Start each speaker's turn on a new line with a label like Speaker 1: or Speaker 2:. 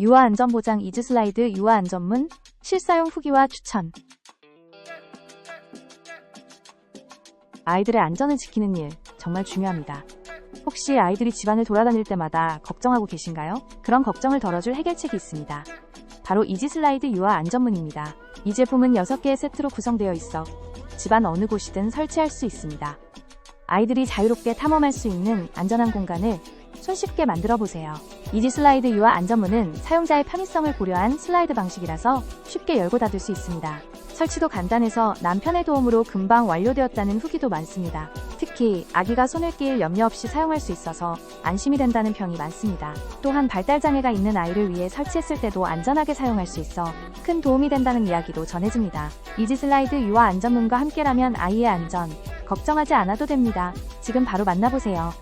Speaker 1: 유아 안전보장 이즈 슬라이드 유아 안전문 실사용 후기와 추천 아이들의 안전을 지키는 일 정말 중요합니다. 혹시 아이들이 집안을 돌아다닐 때마다 걱정하고 계신가요? 그런 걱정을 덜어줄 해결책이 있습니다. 바로 이지 슬라이드 유아 안전문입니다. 이 제품은 6개의 세트로 구성되어 있어 집안 어느 곳이든 설치할 수 있습니다. 아이들이 자유롭게 탐험할 수 있는 안전한 공간을 손쉽게 만들어 보세요. 이지 슬라이드 유아 안전문은 사용자의 편의성을 고려한 슬라이드 방식이라서 쉽게 열고 닫을 수 있습니다. 설치도 간단해서 남편의 도움으로 금방 완료되었다는 후기도 많습니다. 특히 아기가 손을 끼일 염려 없이 사용할 수 있어서 안심이 된다는 평이 많습니다. 또한 발달장애가 있는 아이를 위해 설치했을 때도 안전하게 사용할 수 있어 큰 도움이 된다는 이야기도 전해집니다. 이지 슬라이드 유아 안전문과 함께라면 아이의 안전 걱정하지 않아도 됩니다. 지금 바로 만나보세요.